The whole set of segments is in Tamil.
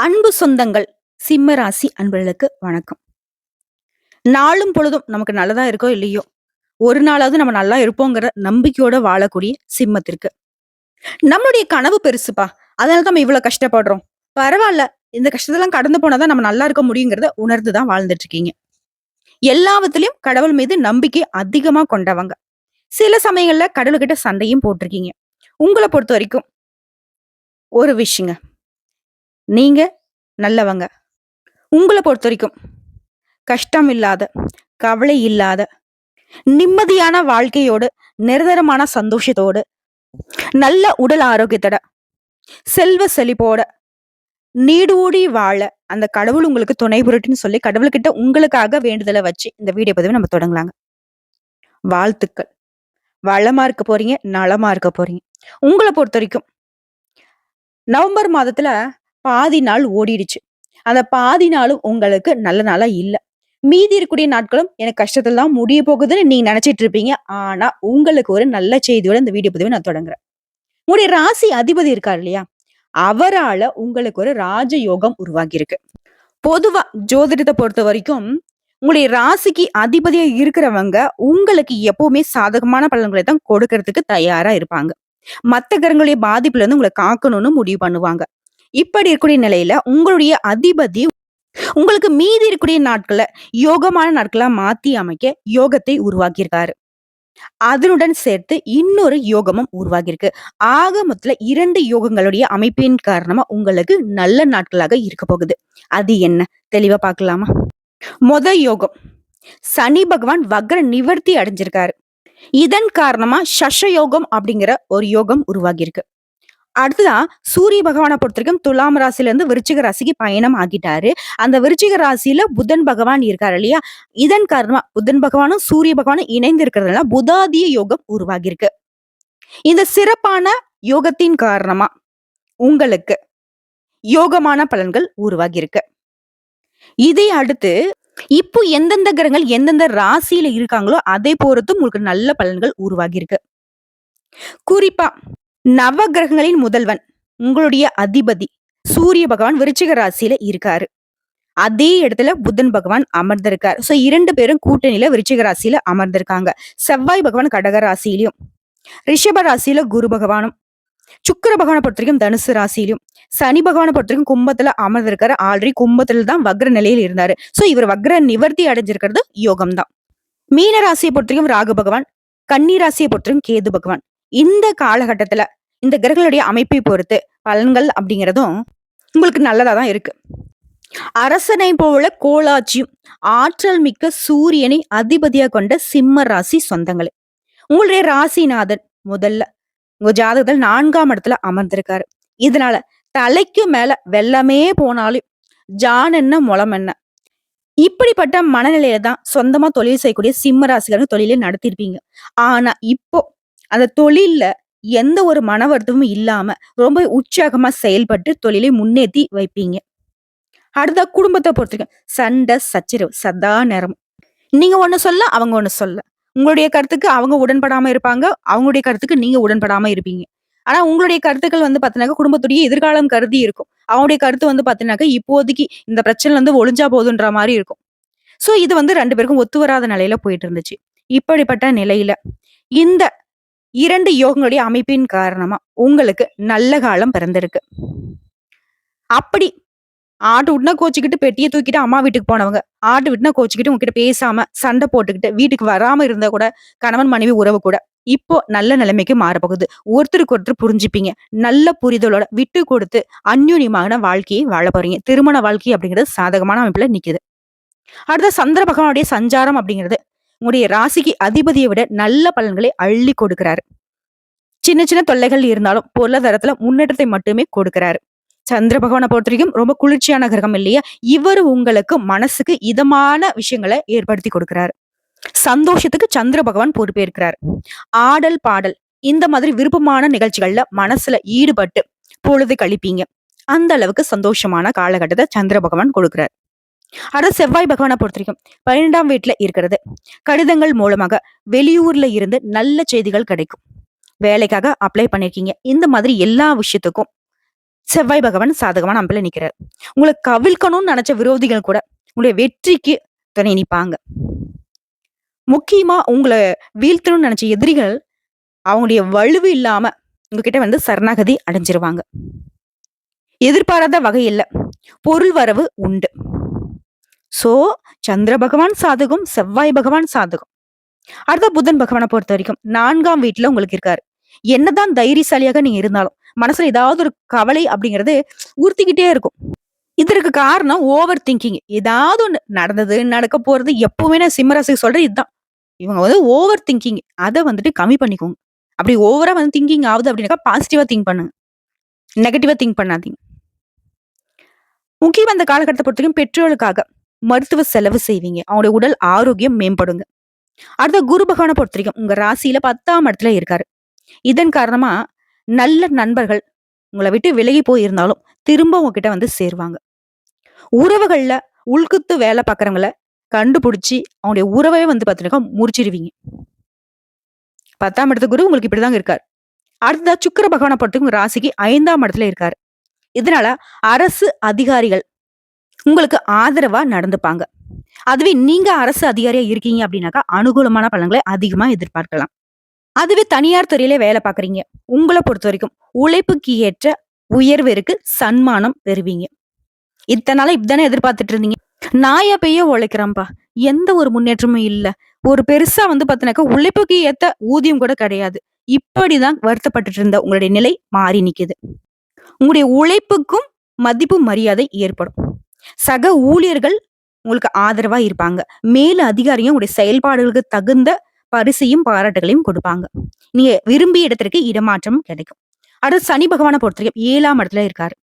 அன்பு சொந்தங்கள் சிம்ம ராசி அன்பர்களுக்கு வணக்கம். நாளும் பொழுதும் நமக்கு நல்லதா இருக்கோ இல்லையோ ஒரு நாளாவது நம்ம நல்லா இருப்போங்கிற நம்பிக்கையோட வாழக்கூடிய சிம்மத்திற்கு. நம்மளுடைய கனவு பெருசுப்பா அதனால தான் நம்ம இவ்வளவு கஷ்டப்படுறோம். பரவாயில்ல இந்த கஷ்டத்தெல்லாம் கடந்து போனாதான் நம்ம நல்லா இருக்க முடியுங்கிறத உணர்ந்துதான் வாழ்ந்துட்டு இருக்கீங்க எல்லாவத்திலையும் கடவுள் மீது நம்பிக்கை அதிகமா கொண்டவங்க. சில சமயங்கள்ல கடவுள்கிட்ட சண்டையும் போட்டிருக்கீங்க. உங்களை பொறுத்த வரைக்கும் ஒரு விஷயங்க. நீங்க நல்லவங்க. உங்களை பொறுத்த வரைக்கும் கஷ்டம் இல்லாத கவலை இல்லாத நிம்மதியான வாழ்க்கையோடு நிரந்தரமான சந்தோஷத்தோடு நல்ல உடல் ஆரோக்கியத்தோட செல்வ செழிப்போட நீடூடி வாழ அந்த கடவுள் உங்களுக்கு துணை புரட்டுன்னு சொல்லி கடவுள்கிட்ட உங்களுக்காக வேண்டுதலை வச்சு இந்த வீடியோ பதிவு நம்ம தொடங்கலாங்க. வாழ்த்துக்கள். வளமா இருக்க போறீங்க நலமா இருக்க போறீங்க. உங்களை பொறுத்த வரைக்கும் நவம்பர் மாதத்துல பாதி நாள் ஓடிடுச்சு. அந்த பாதி நாளும் உங்களுக்கு நல்ல நாளா இல்ல. மீதி இருக்கக்கூடிய நாட்களும் எனக்கு கஷ்டத்தெல்லாம் முடிய போகுதுன்னு நீங்க நினைச்சிட்டு இருப்பீங்க. ஆனா உங்களுக்கு ஒரு நல்ல செய்தியோட இந்த வீடியோ பதிவை நான் தொடங்குறேன். உங்களுடைய ராசி அதிபதி இருக்கார் இல்லையா? அவரால உங்களுக்கு ஒரு ராஜ யோகம் உருவாகி இருக்கு பொதுவா ஜோதிடத்தை பொறுத்த வரைக்கும் உங்களுடைய ராசிக்கு அதிபதியா இருக்கிறவங்க உங்களுக்கு எப்பவுமே சாதகமான பலன்களை தான் கொடுக்கறதுக்கு தயாரா இருப்பாங்க. மத்த கிரகங்களுடைய பாதிப்புல இருந்து உங்களை காக்கணும்னு முடிவு பண்ணுவாங்க. இப்படி இருக்கக்கூடிய நிலையில உங்களுடைய அதிபதி உங்களுக்கு மீதி இருக்கக்கூடிய நாட்களை யோகமான நாட்களா மாத்தி அமைக்க யோகத்தை உருவாக்கியிருக்காரு. அதனுடன் சேர்த்து இன்னொரு யோகமும் உருவாகியிருக்கு ஆக மொத்தத்துல இரண்டு யோகங்களுடைய அமைப்பின் காரணமா உங்களுக்கு நல்ல நாட்களாக இருக்க போகுது. அது என்ன? தெளிவா பார்க்கலாமா? மொத யோகம். சனி பகவான் வக்ர நிவர்த்தி அடைஞ்சிருக்காரு. இதன் காரணமா சஷ யோகம் அப்படிங்கிற ஒரு யோகம் உருவாகியிருக்கு அடுத்ததா சூரிய பகவானை பொறுத்தவரைக்கும் துலாம் ராசில இருந்து விருச்சிக ராசிக்கு பயணம் ஆகிட்டாரு அந்த விருச்சிக ராசியில புதன் பகவான் இருக்காரு இல்லையா? இதன் காரணமா புதன் பகவானும் சூரிய பகவானும் இணைந்து இருக்கிறதுனால புதாதிய யோகம் உருவாகியிருக்கு. இந்த சிறப்பான யோகத்தின் காரணமா உங்களுக்கு யோகமான பலன்கள் உருவாகியிருக்கு. இதை அடுத்து இப்போ எந்தெந்த கிரகங்கள் எந்தெந்த ராசியில இருக்காங்களோ அதை பொறுத்தும் உங்களுக்கு நல்ல பலன்கள் உருவாகியிருக்கு. குறிப்பா நவ கிரகங்களின் முதல்வன் உங்களுடைய அதிபதி சூரிய பகவான் விருச்சிக ராசியில இருக்காரு. அதே இடத்துல புதன் பகவான் அமர்ந்திருக்கார். சோ இரண்டு பேரும் கூட்டணியில விருச்சிக ராசியில அமர்ந்திருக்காங்க. செவ்வாய் பகவான் கடக ராசியிலையும் ரிஷப ராசியில குரு பகவானும் சுக்கர பகவானை பொறுத்த வரைக்கும் தனுசு ராசியிலும் சனி பகவானை பொறுத்த வரைக்கும் கும்பத்துல அமர்ந்திருக்காரு. ஆல்ரெடி கும்பத்துல தான் வக்ர நிலையில் இருந்தாரு. சோ இவர் வக்ர நிவர்த்தி அடைஞ்சிருக்கிறது யோகம் தான் மீன ராசியை பொறுத்த வரைக்கும் ராகு பகவான் கன்னி ராசியை பொறுத்த வரைக்கும் கேது பகவான். இந்த காலகட்டத்துல இந்த கிரகங்களுடைய அமைப்பை பொறுத்து பலன்கள் அப்படிங்கிறதும் உங்களுக்கு நல்லதா தான் இருக்கு. அரசனை போல கோலாச்சியும் ஆற்றல் மிக்க சூரியனை அதிபதியா கொண்ட சிம்ம ராசி சொந்தங்களே. உங்களுடைய ராசிநாதன் முதல்ல உங்க ஜாதகத்தில் நான்காம் இடத்துல அமர்ந்திருக்காரு. இதனால தலைக்கு மேல வெள்ளமே போனாலும் ஜான் என்ன முளம் என்ன? இப்படிப்பட்ட மனநிலையில தான் சொந்தமா தொழில் செய்யக்கூடிய சிம்ம ராசிக்காரங்க தொழிலை நடத்திருப்பீங்க ஆனா இப்போ அந்த தொழில்ல எந்த ஒரு மன வருத்தமும் இல்லாம ரொம்ப உற்சாகமா செயல்பட்டு தொழிலை முன்னேற்றி வைப்பீங்க. அடுத்த குடும்பத்தை பொறுத்திருக்கேன் சண்டை சச்சரவு சதா நேரம். நீங்க ஒண்ணு சொல்ல அவங்க ஒண்ணு சொல்ல. உங்களுடைய கருத்துக்கு அவங்க உடன்படாம இருப்பாங்க அவங்களுடைய கருத்துக்கு நீங்க உடன்படாம இருப்பீங்க. ஆனா உங்களுடைய கருத்துக்கள் வந்து பாத்தீங்கன்னா குடும்பத்துடைய எதிர்காலம் கருதி இருக்கும். அவங்களுடைய கருத்து வந்து பாத்தீங்கன்னாக்கா இப்போதைக்கு இந்த பிரச்சனை வந்து ஒளிஞ்சா போதுன்ற மாதிரி இருக்கும். ஸோ இது வந்து ரெண்டு பேருக்கும் ஒத்து வராத நிலையில போயிட்டு இருந்துச்சு. இப்படிப்பட்ட நிலையில இந்த இரண்டு யோகங்களுடைய அமைப்பின் காரணமா உங்களுக்கு நல்ல காலம் பிறந்திருக்கு. அப்படி ஆட்டு விட்டுனா கோச்சிக்கிட்டு பெட்டியை தூக்கிட்டு அம்மா வீட்டுக்கு போனவங்க ஆட்டு விட்டுனா கோச்சிக்கிட்டு உங்ககிட்ட பேசாம சண்டை போட்டுக்கிட்டு வீட்டுக்கு வராம இருந்தா கூட கணவன் மனைவி உறவு கூட இப்போ நல்ல நிலைமைக்கு மாறப்போகுது. ஒருத்தருக்கு ஒருத்தர் புரிஞ்சுப்பீங்க. நல்ல புரிதலோட விட்டு கொடுத்து அந்யூன்யமான வாழ்க்கையை வாழ போறீங்க. திருமண வாழ்க்கை அப்படிங்கிறது சாதகமான அமைப்புல நிக்குது. அடுத்த சந்திர பகவானுடைய சஞ்சாரம் அப்படிங்கிறது உங்களுடைய ராசிக்கு அதிபதியை விட நல்ல பலன்களை அள்ளி கொடுக்கிறாரு. சின்ன சின்ன தொல்லைகள் இருந்தாலும் பொருளாதாரத்துல முன்னேற்றத்தை மட்டுமே கொடுக்கிறாரு. சந்திர பகவானை பொறுத்த வரைக்கும் ரொம்ப குளிர்ச்சியான கிரகம் இல்லையா? இவர் உங்களுக்கு மனசுக்கு இதமான விஷயங்களை ஏற்படுத்தி கொடுக்கிறாரு. சந்தோஷத்துக்கு சந்திர பகவான் பொறுப்பேற்கிறார். ஆடல் பாடல் இந்த மாதிரி விருப்பமான நிகழ்ச்சிகள்ல மனசுல ஈடுபட்டு பொழுது கழிப்பீங்க. அந்த அளவுக்கு சந்தோஷமான காலகட்டத்தை சந்திர பகவான் கொடுக்கிறார். அடுத்து செவ்வாய் பகவானை பொறுத்த வரைக்கும் பன்னிரெண்டாம் வீட்டுல இருக்கிறது. கடிதங்கள் மூலமாக வெளியூர்ல இருந்து நல்ல செய்திகள் கிடைக்கும். வேலைக்காக அப்ளை பண்ணிருக்கீங்க. இந்த மாதிரி எல்லா விஷயத்துக்கும் செவ்வாய் பகவான் சாதகமான அமைப்புல நிற்கிறார் உங்களை கவிழ்க்கணும்னு நினைச்ச விரோதிகள் கூட உங்களுடைய வெற்றிக்கு துணை நிற்பாங்க முக்கியமா உங்களை வீழ்த்தணும்னு நினைச்ச எதிரிகள் அவங்களுடைய வலுவு இல்லாம உங்ககிட்ட வந்து சரணாகதி அடைஞ்சிருவாங்க. எதிர்பாராத வகையில் பொருள் வரவு உண்டு. சோ சந்திர பகவான் சாதகம் செவ்வாய் பகவான் சாதகம் அடுத்த புதன் பகவானை பொறுத்த வரைக்கும் நான்காம் வீட்டுல உங்களுக்கு இருக்காரு. என்னதான் தைரியசாலியாக நீங்க இருந்தாலும் மனசுல ஏதாவது ஒரு கவலை அப்படிங்கறது உறுத்திக்கிட்டே இருக்கும். இதற்கு காரணம் ஓவர் திங்கிங் ஏதாவது ஒன்று நடந்தது நடக்க போறது எப்பவுமே நான் சிம்மராசி சொல்றது இதுதான். இவங்க வந்து ஓவர் திங்கிங் அதை வந்துட்டு கம்மி பண்ணிக்கோங்க. அப்படி ஓவரா வந்து திங்கிங் ஆகுது அப்படின்னாக்கா பாசிட்டிவா திங்க் பண்ணுங்க. நெகட்டிவா திங்க் பண்ணாதீங்க. முக்கியம் அந்த காலகட்டத்தை பொறுத்தவரைக்கும் பெற்றோருக்காக மருத்துவ செலவு செய்வீங்க. அவங்களுடைய உடல் ஆரோக்கியம் மேம்படுங்க. அடுத்த குரு பகவானை பொறுத்த வரைக்கும் உங்க ராசியில பத்தாம் இடத்துல இருக்காரு. இதன் காரணமா நல்ல நண்பர்கள் உங்களை விட்டு விலகி போயிருந்தாலும் திரும்ப உங்ககிட்ட வந்து சேருவாங்க. உறவுகள்ல உள்குத்து வேலை பார்க்குறவங்கள கண்டுபிடிச்சி அவங்களுடைய உறவே வந்து பார்த்தீங்கன்னா முறிச்சிருவீங்க. பத்தாம் இடத்து குரு உங்களுக்கு இப்படிதாங்க இருக்காரு. அடுத்ததா சுக்கர பகவானை பொறுத்தவரைக்கும் ராசிக்கு ஐந்தாம் இடத்துல இருக்காரு. இதனால அரசு அதிகாரிகள் உங்களுக்கு ஆதரவா நடந்துப்பாங்க. அதுவே நீங்க அரசு அதிகாரியா இருக்கீங்க அப்படின்னாக்கா அனுகூலமான பலன்களை அதிகமா எதிர்பார்க்கலாம். அதுவே தனியார் துறையில வேலை பாக்குறீங்க உங்களை பொறுத்த வரைக்கும் உழைப்புக்கு ஏற்ற உயர்வு இருக்கு சன்மானம் பெறுவீங்க. நாளா இப்பதானே எதிர்பார்த்துட்டு இருந்தீங்க. நாயா பெய்ய உழைக்கிறான்பா. எந்த ஒரு முன்னேற்றமும் இல்ல. ஒரு பெருசா வந்து பாத்தினாக்கா உழைப்புக்கு ஏத்த ஊதியம் கூட கிடையாது. இப்படிதான் வருத்தப்பட்டுட்டு இருந்த உங்களுடைய நிலை மாறி நிக்குது. உங்களுடைய உழைப்புக்கும் மதிப்பு மரியாதை ஏற்படும். சக ஊழியர்கள் உங்களுக்கு ஆதரவா இருப்பாங்க. மேல அதிகாரியும் உங்களுடைய செயல்பாடுகளுக்கு தகுந்த பரிசையும் பாராட்டுகளையும் கொடுப்பாங்க. நீங்க விரும்பிய இடத்திற்கு இடமாற்றம் கிடைக்கும். அடுத்து சனி பகவானை பொறுத்த வரைக்கும் ஏழாம் இடத்துல இருக்காரு.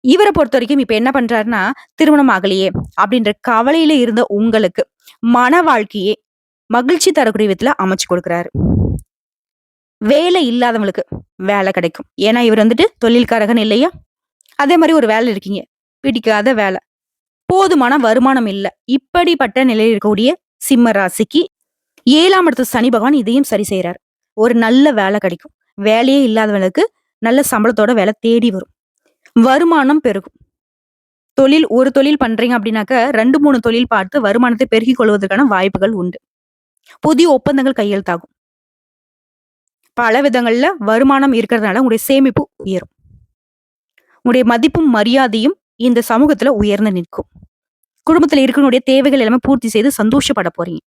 இவரை பொறுத்த வரைக்கும் இப்ப என்ன பண்றாருன்னா திருமணம் ஆகலையே அப்படின்ற கவலையில இருந்த உங்களுக்கு மன வாழ்க்கையே மகிழ்ச்சி தரக்கூடிய விதத்துல அமைச்சு கொடுக்குறாரு. வேலை இல்லாதவங்களுக்கு வேலை கிடைக்கும். ஏன்னா இவர் வந்துட்டு தொழில்காரகன் இல்லையா? அதே மாதிரி ஒரு வேலை இருக்கீங்க. பிடிக்காத வேலை. போதுமான வருமானம் இல்லை. இப்படிப்பட்ட நிலையில் இருக்கக்கூடிய சிம்ம ராசிக்கு ஏழாம் இடத்து சனி பகவான் இதையும் சரி செய்கிறார் ஒரு நல்ல வேலை கிடைக்கும். வேலையே இல்லாதவனுக்கு நல்ல சம்பளத்தோட வேலை தேடி வரும். வருமானம் பெருகும். தொழில் ஒரு தொழில் பண்றீங்க அப்படின்னாக்க ரெண்டு மூணு தொழில் பார்த்து வருமானத்தை பெருகிக் கொள்வதற்கான வாய்ப்புகள் உண்டு. புதிய ஒப்பந்தங்கள் கையெழுத்தாகும் பல விதங்கள்ல வருமானம் இருக்கிறதுனால உங்களுடைய சேமிப்பு உயரும். உங்களுடைய மதிப்பும் மரியாதையும் இந்த சமூகத்துல உயர்ந்து நிற்கும். குடும்பத்துல இருக்கனுடைய தேவைகள் எல்லாமே பூர்த்தி செய்து சந்தோஷப்பட போறீங்க.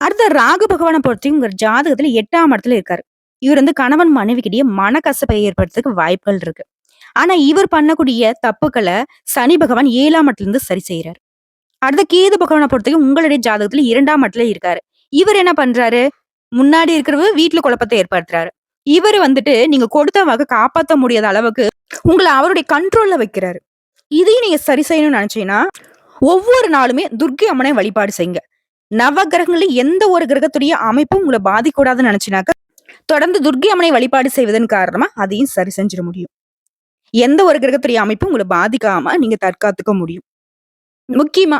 அடுத்த ராகு பகவானை பொறுத்தையும் உங்க ஜாதகத்துல எட்டாம் இடத்துல இருக்காரு. இவர் வந்து கணவன் மனைவிக்கிட்டே மனக்கசப்பை ஏற்படுறதுக்கு வாய்ப்புகள் இருக்கு. ஆனா இவர் பண்ணக்கூடிய தப்புக்களை சனி பகவான் ஏழாம் இடத்துல இருந்து சரி செய்யறாரு அடுத்த கேது பகவானை பொறுத்தவரைக்கும் உங்களுடைய ஜாதகத்துல இரண்டாம் இடத்துல இருக்காரு. இவர் என்ன பண்றாரு? முன்னாடி இருக்கிறவர் வீட்டுல குழப்பத்தை ஏற்படுத்துறாரு. இவர் வந்துட்டு நீங்க கொடுத்த வகை காப்பாற்ற முடியாத அளவுக்கு உங்களை அவருடைய கண்ட்ரோல்ல வைக்கிறாரு. இதையும் நீங்க சரி செய்யணும்னு நினைச்சீங்கன்னா ஒவ்வொரு நாளுமே துர்க்கை அம்மனை வழிபாடு செய்யுங்க. நவ கிரகங்களில் எந்த ஒரு கிரகத்துடைய அமைப்பும் உங்களை பாதிக்கூடாதுன்னு நினைச்சினாக்க தொடர்ந்து துர்க்கை அம்மனை வழிபாடு செய்வதன் காரணமா அதையும் சரி செஞ்சிட முடியும். எந்த ஒரு கிரகத்துடைய அமைப்பும் உங்களை பாதிக்காம நீங்க தற்காத்துக்க முடியும். முக்கியமா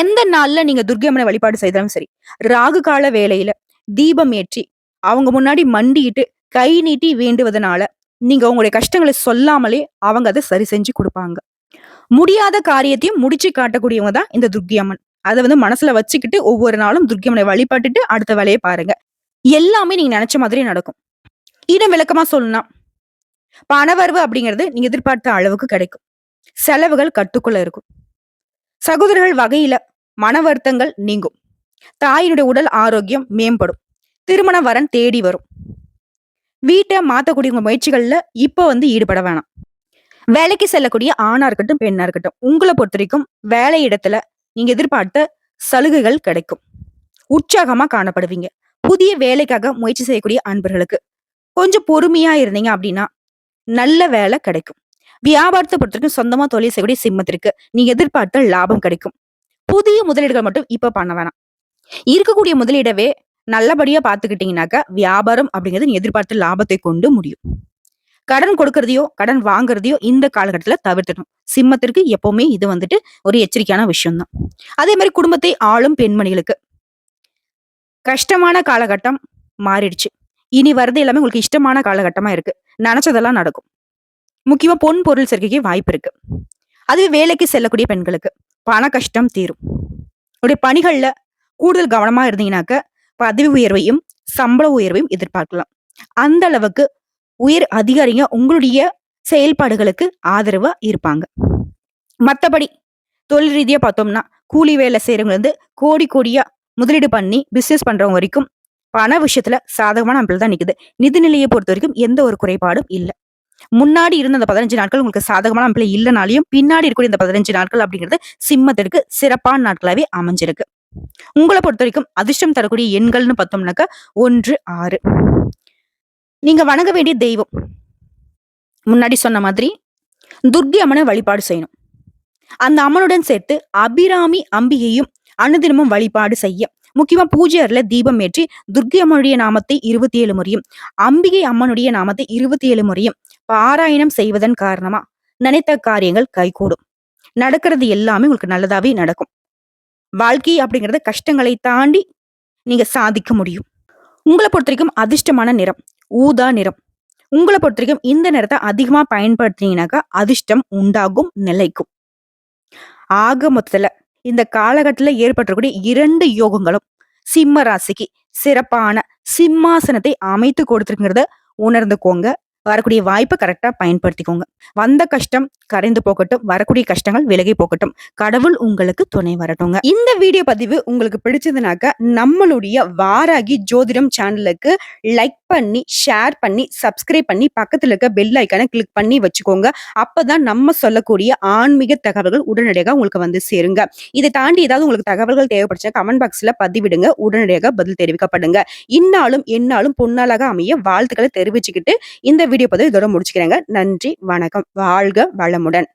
எந்த நாள்ல நீங்க துர்க்கை அம்மனை வழிபாடு செய்தாலும் சரி ராகு கால வேலையில தீபம் ஏற்றி அவங்க முன்னாடி மண்டிட்டு கை நீட்டி வேண்டுவதனால நீங்க உங்களுடைய கஷ்டங்களை சொல்லாமலே அவங்க அதை சரி செஞ்சு கொடுப்பாங்க. முடியாத காரியத்தையும் முடிச்சு காட்டக்கூடியவங்க தான் இந்த துர்க்கி அம்மன் அதை வந்து மனசுல வச்சுக்கிட்டு ஒவ்வொரு நாளும் துர்க்கி அம்மனை வழிபட்டுட்டு அடுத்த வேலையை பாருங்க. எல்லாமே நீங்க நினைச்ச மாதிரி நடக்கும். இடம் விளக்கமா சொல்லணும் பணவரவு அப்படிங்கிறது நீங்க எதிர்பார்த்த அளவுக்கு கிடைக்கும். செலவுகள் கட்டுக்குள்ள இருக்கும். சகோதரர்கள் வகையில மன வருத்தங்கள் நீங்கும். தாயினுடைய உடல் ஆரோக்கியம் மேம்படும். திருமண வரன் தேடி வரும். வீட்டை மாத்தக்கூடியவங்க முயற்சிகள்ல இப்ப வந்து ஈடுபட வேணாம். வேலைக்கு செல்லக்கூடிய ஆணா இருக்கட்டும் பெண்ணா இருக்கட்டும் உங்களை பொறுத்த வரைக்கும் வேலை இடத்துல நீங்க எதிர்பார்த்த சலுகைகள் கிடைக்கும். உற்சாகமா காணப்படுவீங்க. புதிய வேலைக்காக முயற்சி செய்யக்கூடிய அன்பர்களுக்கு கொஞ்சம் பொறுமையா இருந்தீங்க அப்படின்னா நல்ல வேலை கிடைக்கும். வியாபாரத்தை பொறுத்த வரைக்கும் சொந்தமா தொழில் செய்யக்கூடிய சிம்மத்திற்கு நீங்க எதிர்பார்த்த லாபம் கிடைக்கும். புதிய முதலீடுகள் மட்டும் இப்ப பண்ண வேணாம். இருக்கக்கூடிய முதலீடவே நல்லபடியா பாத்துக்கிட்டீங்கன்னாக்கா வியாபாரம் அப்படிங்கிறது நீ எதிர்பார்த்த லாபத்தை கொண்டு முடியும். கடன் கொடுக்கறதையோ கடன் வாங்குறதையோ இந்த காலகட்டத்துல தவிர்த்துடும் சிம்மத்திற்கு எப்பவுமே இது வந்துட்டு ஒரு எச்சரிக்கையான விஷயம்தான். அதே மாதிரி குடும்பத்தை ஆளும் பெண்மணிகளுக்கு. கஷ்டமான காலகட்டம் மாறிடுச்சு. இனி வர்றது எல்லாமே உங்களுக்கு இஷ்டமான காலகட்டமா இருக்கு. நினைச்சதெல்லாம் நடக்கும். முக்கியமா பொன் பொருள் சேர்க்கைக்கு வாய்ப்பு இருக்கு. அதுவே வேலைக்கு செல்லக்கூடிய பெண்களுக்கு பண கஷ்டம் தீரும். உடைய பணிகள்ல கூடுதல் கவனமா இருந்தீங்கன்னாக்க பதவி உயர்வையும் சம்பள உயர்வையும் எதிர்பார்க்கலாம். அந்த அளவுக்கு உயர் அதிகாரிங்க உங்களுடைய செயல்பாடுகளுக்கு ஆதரவா இருப்பாங்க. மற்றபடி தொழில் ரீதியா பார்த்தோம்னா கூலி வேலை செய்யறவங்க வந்து கோடி கோடியா முதலீடு பண்ணி பிசினஸ் பண்றவங்க வரைக்கும் பண விஷயத்துல சாதகமான அமைப்பில் தான் நிற்குது நிதிநிலையை பொறுத்த வரைக்கும் எந்த ஒரு குறைபாடும் இல்லை. முன்னாடி இருந்த அந்த பதினஞ்சு நாட்கள் உங்களுக்கு சாதகமான அமைப்புல இல்லைனாலையும் பின்னாடி இருக்கக்கூடிய இந்த பதினஞ்சு நாட்கள் அப்படிங்கிறது சிம்மத்திற்கு சிறப்பான நாட்களாவே அமைஞ்சிருக்கு. உங்களை பொறுத்த வரைக்கும் அதிர்ஷ்டம் தரக்கூடிய எண்கள்னு பார்த்தோம்னாக்கா ஒன்று ஆறு. நீங்க வணங்க வேண்டிய தெய்வம். முன்னாடி சொன்ன மாதிரி துர்கி அம்மனை வழிபாடு செய்யணும். அந்த அம்மனுடன் சேர்த்து அபிராமி அம்பிகையும் அனுதினமும் வழிபாடு செய்ய. முக்கியமா பூஜை அறையில தீபம் ஏற்றி துர்கி அம்மனுடைய நாமத்தை இருபத்தி ஏழு முறையும் அம்பிகை அம்மனுடைய நாமத்தை இருபத்தி ஏழு முறையும் பாராயணம் செய்வதன் காரணமா நினைத்த காரியங்கள் கைகூடும். நடக்கிறது எல்லாமே உங்களுக்கு நல்லதாவே நடக்கும். வாழ்க்கை அப்படிங்கறது கஷ்டங்களை தாண்டி நீங்க சாதிக்க முடியும். உங்களை பொறுத்த வரைக்கும் அதிர்ஷ்டமான நிறம். ஊதா நிறம். உங்களை பொறுத்த வரைக்கும் இந்த நிறத்தை அதிகமா பயன்படுத்தினீங்கன்னாக்கா அதிர்ஷ்டம் உண்டாகும் நிலைக்கும். ஆக மொத்தத்துல இந்த காலகட்டத்தில் ஏற்பட்டிருக்கூடிய இரண்டு யோகங்களும் சிம்ம ராசிக்கு சிறப்பான சிம்மாசனத்தை அமைத்து கொடுத்துருங்கிறத உணர்ந்துக்கோங்க. வரக்கூடிய வாய்ப்பை கரெக்டாக பயன்படுத்திக்கோங்க. வந்த கஷ்டம் கரைந்து போகட்டும் வரக்கூடிய கஷ்டங்கள் விலகி போகட்டும். கடவுள் உங்களுக்கு துணை வரட்டுங்க. இந்த வீடியோ பதிவு உங்களுக்கு பிடிச்சதுனாக்க நம்மளுடைய வாராகி ஜோதிடம் சேனலுக்கு லைக் பண்ணி ஷேர் பண்ணி சப்ஸ்கிரைப் பண்ணி பக்கத்தில் இருக்க பெல் ஐக்கானை கிளிக் பண்ணி வச்சுக்கோங்க. அப்பதான் நம்ம சொல்லக்கூடிய ஆன்மீக தகவல்கள் உடனடியாக உங்களுக்கு வந்து சேருங்க. இதை தாண்டி ஏதாவது உங்களுக்கு தகவல்கள் தேவைப்படுச்சா கமெண்ட் பாக்ஸ்ல பதிவிடுங்க. உடனடியாக பதில் தெரிவிக்கப்படுங்க. இன்னாலும் என்னாலும் பொன்னாளாக அமைய வாழ்த்துக்களை தெரிவிச்சுக்கிட்டு இந்த வீடியோ பதிவு இதோட முடிச்சுக்கிறேங்க. நன்றி வணக்கம். வாழ்க வளமுடன்.